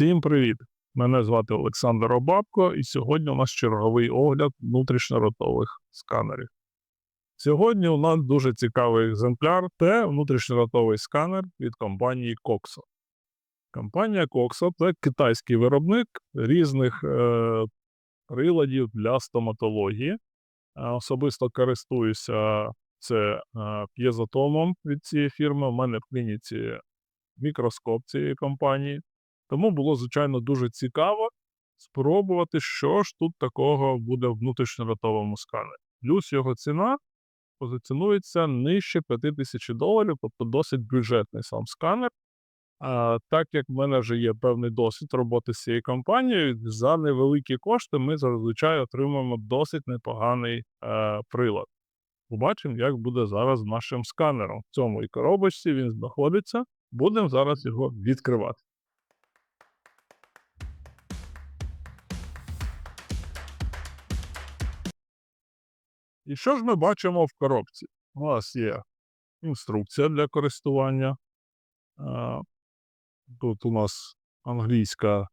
Всім привіт! Мене звати Олександр Обабко, і сьогодні у нас черговий огляд внутрішньоротових сканерів. Сьогодні у нас дуже цікавий екземпляр це внутрішньоротовий сканер від компанії Coxo. Компанія Coxo це китайський виробник різних е, приладів для стоматології. Особисто користуюся це е, п'єзотомом від цієї фірми. У мене в клініці мікроскоп цієї компанії. Тому було, звичайно, дуже цікаво спробувати, що ж тут такого буде в внутрішньоротовому сканері. Плюс його ціна позиціонується нижче 5000 доларів, тобто досить бюджетний сам сканер. А, так як в мене вже є певний досвід роботи з цією компанією, за невеликі кошти ми зазвичай отримуємо досить непоганий е, прилад. Побачимо, як буде зараз нашим сканером. В цьому і коробочці він знаходиться. Будемо зараз його відкривати. І що ж ми бачимо в коробці? У нас є інструкція для користування. Тут у нас англійська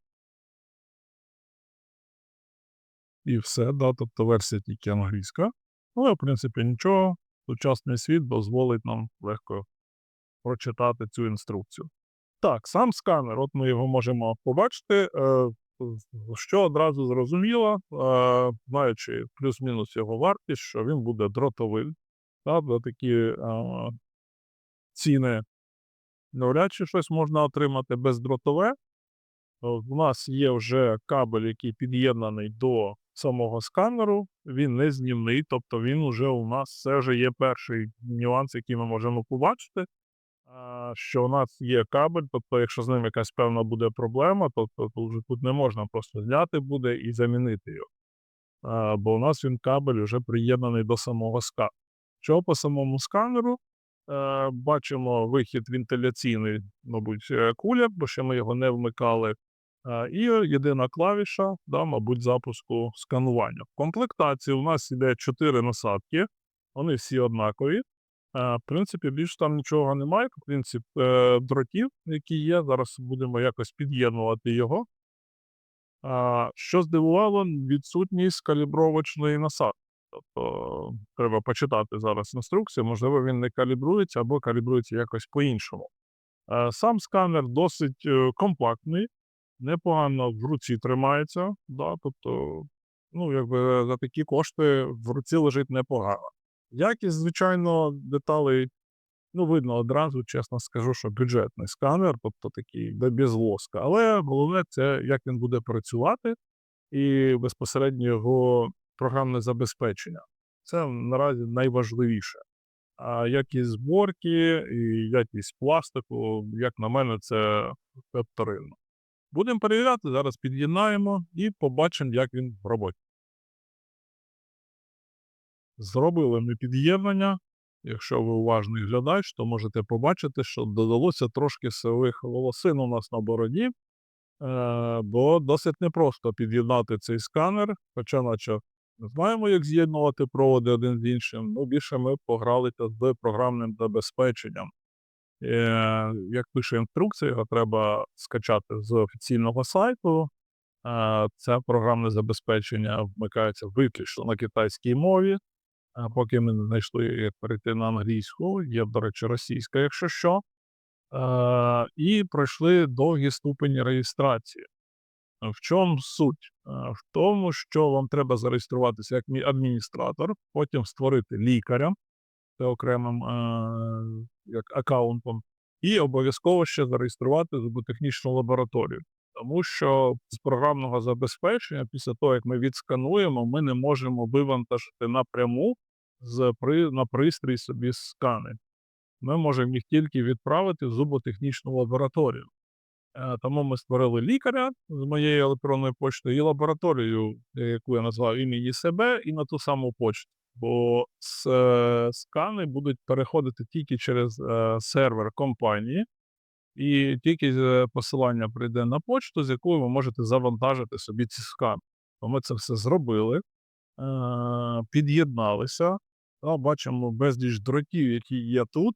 і все, да, тобто версія тільки англійська. Але, в принципі, нічого. Сучасний світ дозволить нам легко прочитати цю інструкцію. Так, сам сканер, от ми його можемо побачити. Е, що одразу зрозуміло, е, знаючи плюс-мінус його вартість, що він буде дротовим. Та, за такі е, ціни навряд чи щось можна отримати бездротове. У нас є вже кабель, який під'єднаний до самого сканеру, він не знімний, тобто він вже у нас це вже є перший нюанс, який ми можемо побачити. Що у нас є кабель, тобто, якщо з ним якась певна буде проблема, тобто то тут не можна просто зняти буде і замінити його. Бо у нас він кабель вже приєднаний до самого сканеру. Що по самому сканеру? Е, Бачимо вихід вентиляційний, мабуть, е, куля, бо ще ми його не вмикали. І єдина клавіша, да, мабуть, запуску сканування. В комплектації у нас йде 4 насадки, вони всі однакові. Е, В принципі, більше там нічого немає. В принципі, е, дротів, які є. Зараз будемо якось під'єднувати його. Що здивувало, відсутність калібровочної насадки. Тобто треба почитати зараз інструкцію, можливо, він не калібрується або калібрується якось по-іншому. Е, Сам сканер досить компактний, непогано в руці тримається. Да, тобто, ну, якби за такі кошти в руці лежить непогано. Якість, звичайно, деталей, ну, видно одразу, чесно скажу, що бюджетний сканер, тобто такий де без лоска. Але головне це як він буде працювати і безпосередньо його програмне забезпечення. Це наразі найважливіше. А якість зборки і якість пластику, як на мене, це вторинно. Будемо перевіряти, зараз під'єднаємо і побачимо, як він в роботі. Зробили ми під'єднання. Якщо ви уважний глядач, то можете побачити, що додалося трошки сивих волосин у нас на бороді, е, бо досить непросто під'єднати цей сканер, хоча, наче не знаємо, як з'єднувати проводи один з іншим, ну більше ми погралися з програмним забезпеченням. Е, як пише інструкція, його треба скачати з офіційного сайту. Е, це програмне забезпечення вмикається виключно на китайській мові. Поки ми не знайшли, як перейти на англійську, є, до речі, російська, якщо що. Е, і пройшли довгі ступені реєстрації. В чому суть? Е, В тому, що вам треба зареєструватися як мі- адміністратор, потім створити лікаря, це окремим е, як аккаунтом, і обов'язково ще зареєструвати зуботехнічну лабораторію. Тому що з програмного забезпечення, після того, як ми відскануємо, ми не можемо вивантажити напряму з при, на пристрій собі скани. Ми можемо їх тільки відправити в зуботехнічну лабораторію. Е, Тому ми створили лікаря з моєї електронної почти і лабораторію, е, яку я назвав імені себе, і на ту саму почту. Бо е, скани будуть переходити тільки через сервер компанії, і тільки посилання прийде на почту, з якою ви можете завантажити собі ці скани. Ми це все зробили, під'єдналися. Та, бачимо безліч дротів, які є тут.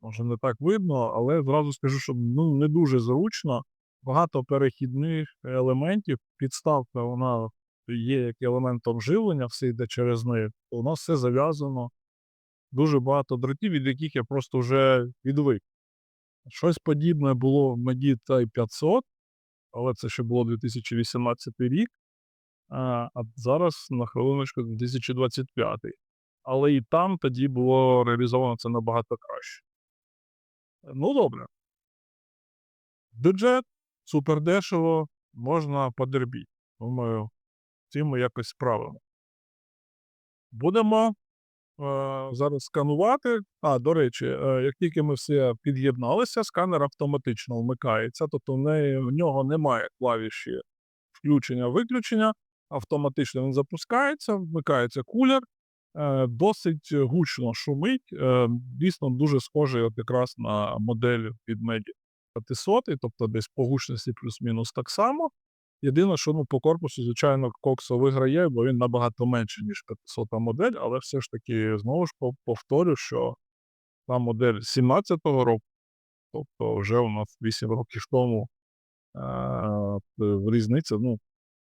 Може, не так видно, але зразу скажу, що ну, не дуже зручно багато перехідних елементів. Підставка вона є як елементом живлення, все йде через неї. То у нас все зав'язано. Дуже багато дротів, від яких я просто вже відвик. Щось подібне було в Medit 500, але це ще було 2018 рік. А, а зараз на хвилиночку 2025. Але і там тоді було реалізовано це набагато краще. Ну, добре. Бюджет супер дешево, можна подербіть. Думаю, цим ми якось справимо. Будемо е, зараз сканувати. А, до речі, е, як тільки ми все під'єдналися, сканер автоматично вмикається, тобто в, неї, в нього немає клавіші включення-виключення, автоматично він запускається, вмикається кулер, е, досить гучно шумить. Е, дійсно дуже схожий от якраз на модель від Medi 500, тобто десь по гучності плюс-мінус так само. Єдине, що ну, по корпусу, звичайно, Коксо виграє, бо він набагато менший, ніж 500 модель, але все ж таки, знову ж пов- повторю, що та модель 17-го року, тобто вже у нас 8 років тому е, в різниця, ну,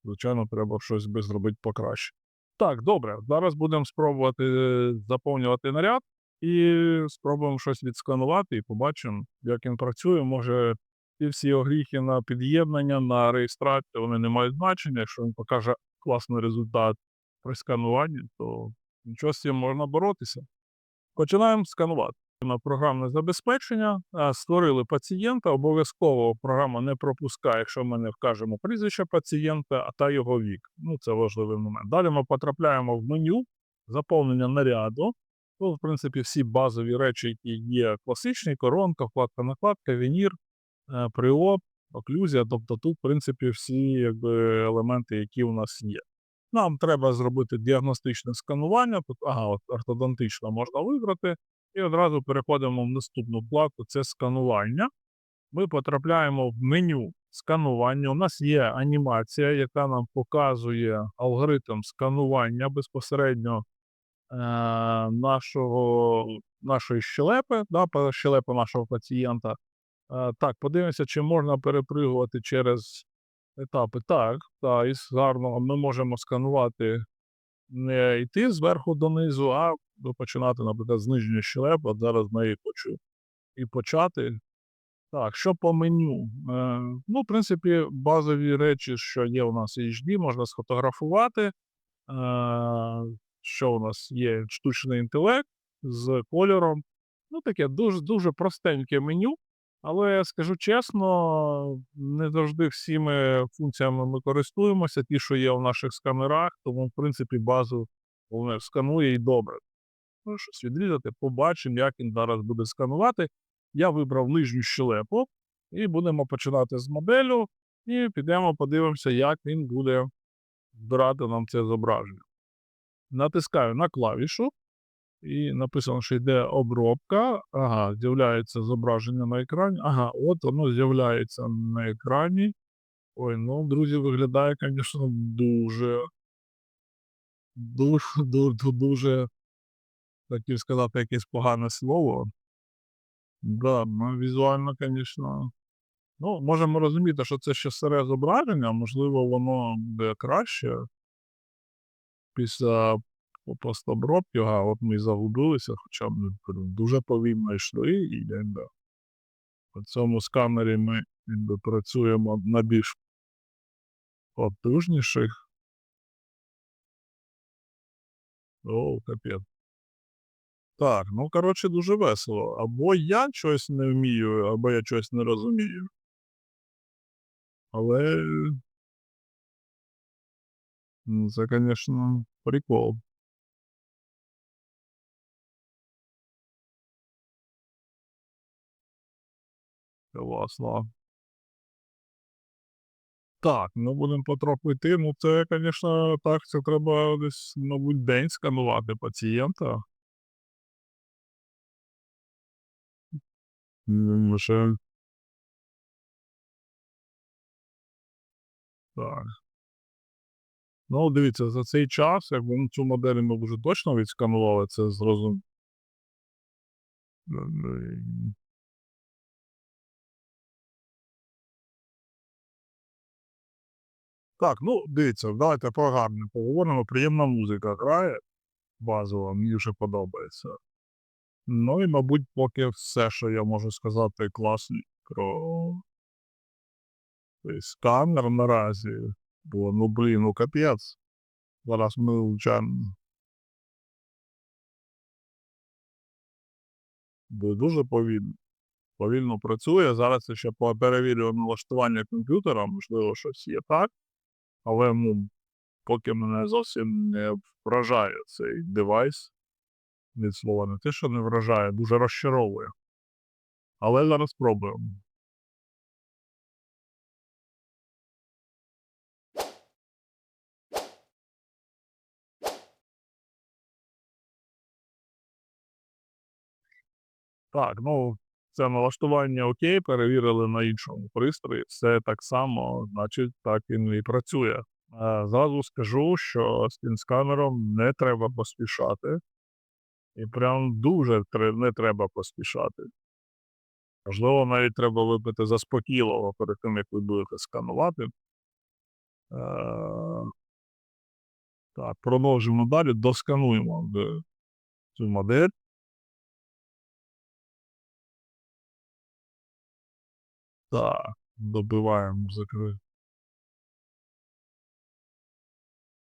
звичайно, треба щось би зробити покраще. Так, добре, зараз будемо спробувати е, заповнювати наряд і спробуємо щось відсканувати і побачимо, як він працює. Може, ті всі огріхи на під'єднання, на реєстрацію, вони не мають значення. Якщо він покаже класний результат при скануванні, то нічого з цим можна боротися. Починаємо сканувати. На програмне забезпечення створили пацієнта. Обов'язково програма не пропускає, якщо ми не вкажемо прізвище пацієнта, а та його вік. Ну, це важливий момент. Далі ми потрапляємо в меню заповнення наряду. Тут, в принципі, всі базові речі, які є класичні, коронка, вкладка накладка, вінір, е, приоп, оклюзія. Тобто тут, в принципі, всі якби, елементи, які у нас є. Нам треба зробити діагностичне сканування. Тут, ага, ортодонтично можна вибрати. І одразу переходимо в наступну вкладку це сканування. Ми потрапляємо в меню сканування. У нас є анімація, яка нам показує алгоритм сканування безпосередньо е, нашого, нашої щелепи, да, щелепи нашого пацієнта. Е, так, подивимося, чи можна перепригувати через етапи. Так, та, із гарного ми можемо сканувати не йти зверху донизу, а починати, наприклад, з нижньої щелепи. От зараз ми хочу і почати. Так, що по меню? Е, ну, в принципі, базові речі, що є у нас HD, можна сфотографувати. Е, що у нас є штучний інтелект з кольором. Ну, таке дуже, дуже простеньке меню. Але скажу чесно, не завжди всіми функціями ми користуємося, ті, що є в наших сканерах, тому, в принципі, базу сканує і добре. Ну, щось відрізати, побачимо, як він зараз буде сканувати. Я вибрав нижню щелепу, і будемо починати з моделю, і підемо подивимося, як він буде збирати нам це зображення. Натискаю на клавішу, і написано, що йде обробка. Ага, з'являється зображення на екрані. Ага, от воно з'являється на екрані. Ой, ну, друзі, виглядає, звісно, дуже. Дуже, дуже, дуже, хотів сказати якесь погане слово. Да, ну, візуально, звісно. Ну, можемо розуміти, що це ще старе зображення, можливо, воно буде краще. Після постобробки, ага, от ми загубилися, хоча ми дуже повільно йшли, і якби по цьому сканері ми якби, працюємо на більш потужніших. О, капець. Так, ну коротше, дуже весело. Або я щось не вмію, або я щось не розумію. Але ну, це, звісно, прикол. Класно. Так, ну будемо потроху йти. Ну, це, звісно, так, це треба десь, мабуть, день сканувати пацієнта. М, Ще... Так. Ну, дивіться, за цей час, якби ну, цю модель ми вже точно відсканували, це зрозуміло. Так, ну дивіться, давайте про гарне поговоримо. Приємна музика грає базова, мені вже подобається. Ну і, мабуть, поки все, що я можу сказати класно про сканер наразі. Бо, ну блін, ну капець. Зараз ми влучаємо. Бо дуже повільно. Повільно працює. Зараз я ще перевірю налаштування комп'ютера, можливо, щось є так. Але ну, поки мене зовсім не вражає цей девайс. Від слова не те, що не вражає, дуже розчаровує. Але зараз спробуємо. Так, ну, це налаштування окей, перевірили на іншому пристрої. Все так само, значить, так він і працює. Е, Зразу скажу, що з тим сканером не треба поспішати. І прям дуже не треба поспішати. Можливо, навіть треба випити заспокійливо перед тим, як ви будете сканувати. Так, продовжимо далі, доскануємо цю модель. Так, добиваємо закрити.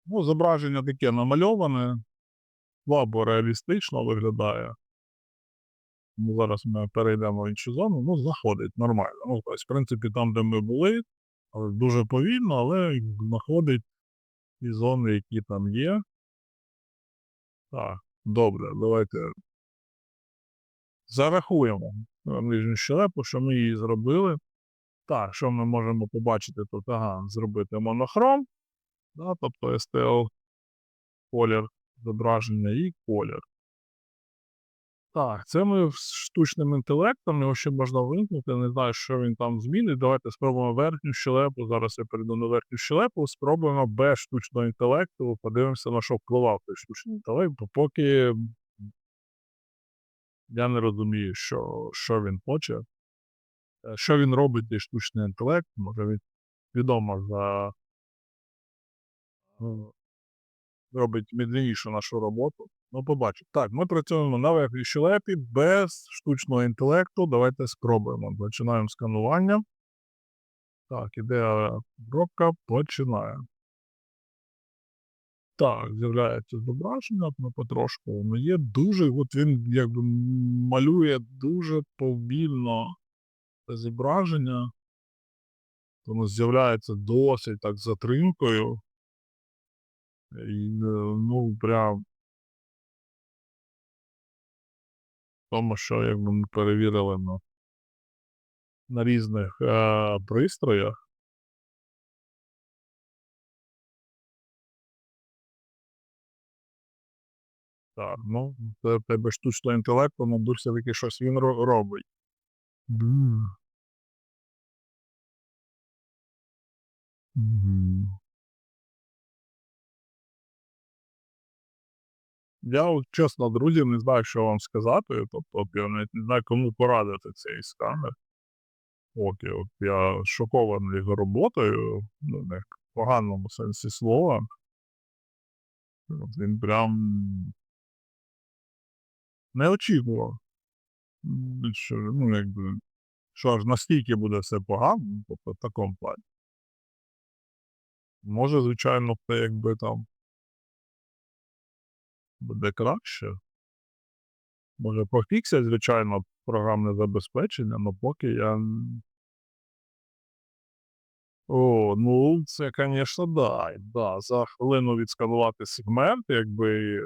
Ну, зображення таке намальоване, слабо реалістично виглядає. Ну, зараз ми перейдемо в іншу зону, ну, заходить нормально. Ну, тобто, в принципі, там, де ми були, дуже повільно, але знаходить ті зони, які там є. Так, добре, давайте зарахуємо нижню щелепу, що ми її зробили. Так, що ми можемо побачити тут? Ага, зробити монохром, да, тобто STL колір зображення і колір. Так, це ми з штучним інтелектом, його ще можна вимкнути, не знаю, що він там змінить. Давайте спробуємо верхню щелепу. Зараз я перейду на верхню щелепу, спробуємо без штучного інтелекту, подивимося, на що впливав той штучний інтелект, бо поки я не розумію, що, що він хоче. Е, Що він робить, той штучний інтелект, може він відомо за ну, робить медленнішу нашу роботу. Ну, побачимо. Так, ми працюємо на верхній щелепі без штучного інтелекту. Давайте спробуємо. Починаємо сканування. Так, іде обробка, починаємо. Так, з'являється зображення, ми потрошку воно є. Дуже, от він якби малює дуже повільно це зображення. Воно з'являється досить так затримкою. Е, ну, прям. Тому що якби ми перевірили на, на різних е, пристроях. Так, ну, це в тебе штучного інтелекту, мабуть, все-таки щось він ро- робить. М. Мгм. Я чесно, друзі, не знаю, що вам сказати. Тобто, я навіть не знаю, кому порадити цей сканер. От, я, от я шокований його роботою, ну, не в поганому сенсі слова. От він прям не очікував. Що, ну, якби, що аж настільки буде все погано, тобто в такому плані. Може, звичайно, це якби там буде краще. Може, пофіксять, звичайно, програмне забезпечення, але поки я. О, ну це, звісно, да. да. За хвилину відсканувати сегмент, якби.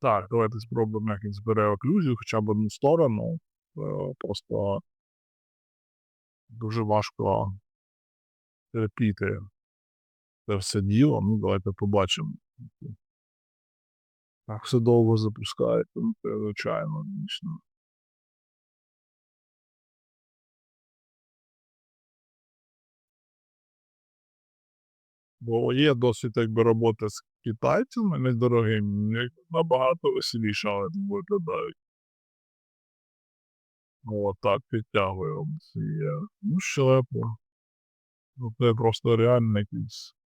Так, давайте спробуємо, як він збере оклюзію, хоча б одну сторону. Просто дуже важко терпіти це все діло. Ну, давайте побачимо. Так, все довго запускається, ну, це звичайно, дійсно. Бо є досвід якби роботи з китайцями недорогими, як набагато веселіше там виглядають. О, так, підтягуємо Ну, щелепу. Ну, це просто реально якийсь.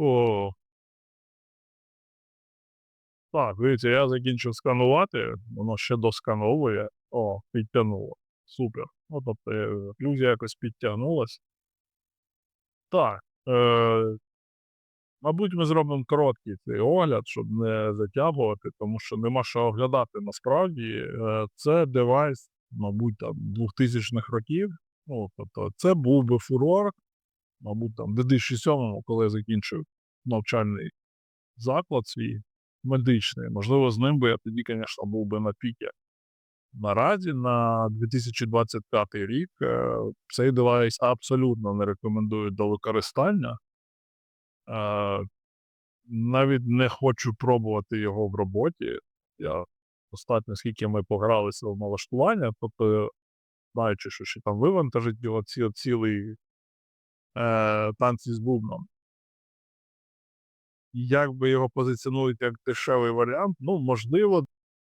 О. Так, дивіться, я закінчив сканувати, воно ще доскановує. О, підтягнуло. Супер. Ну, тобто, е, ілюзія якось підтягнулась. Так. Е, мабуть, ми зробимо короткий цей огляд, щоб не затягувати, тому що нема що оглядати насправді. Е, це девайс, мабуть, там 2000-х років. Ну, тобто, це був би фурор, мабуть, там в 2007-му, коли я закінчив навчальний заклад свій медичний. Можливо, з ним би я тоді, звісно, був би на піки. Наразі на 2025 рік е, цей девайс абсолютно не рекомендують до використання. Е, навіть не хочу пробувати його в роботі. Я достатньо, скільки ми погралися в налаштування, тобто, знаючи, що ще там вивантажить його ці, цілий е, танці з бубном. Як би його позиціонують як дешевий варіант, ну, можливо,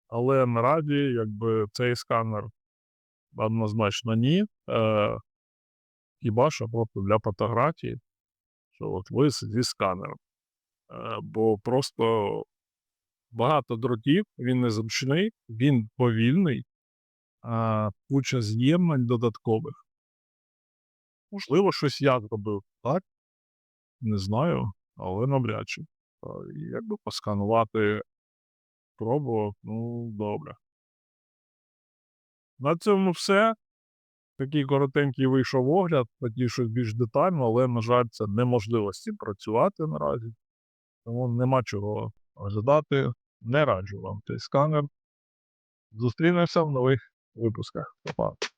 але наразі якби цей сканер однозначно ні. Е, хіба що просто для фотографії, що от ви зі сканером. Е, бо просто багато дротів, він незручний, він повільний, а куча з'єднань додаткових. Можливо, щось я зробив так. Не знаю, але навряд чи. Е, Якби посканувати пробував, ну добре. На цьому все. Такий коротенький вийшов огляд, хотів щось більш детально, але, на жаль, це неможливо з цим працювати наразі. Тому нема чого оглядати. Не раджу вам цей сканер. Зустрінемося в нових випусках. Па-па.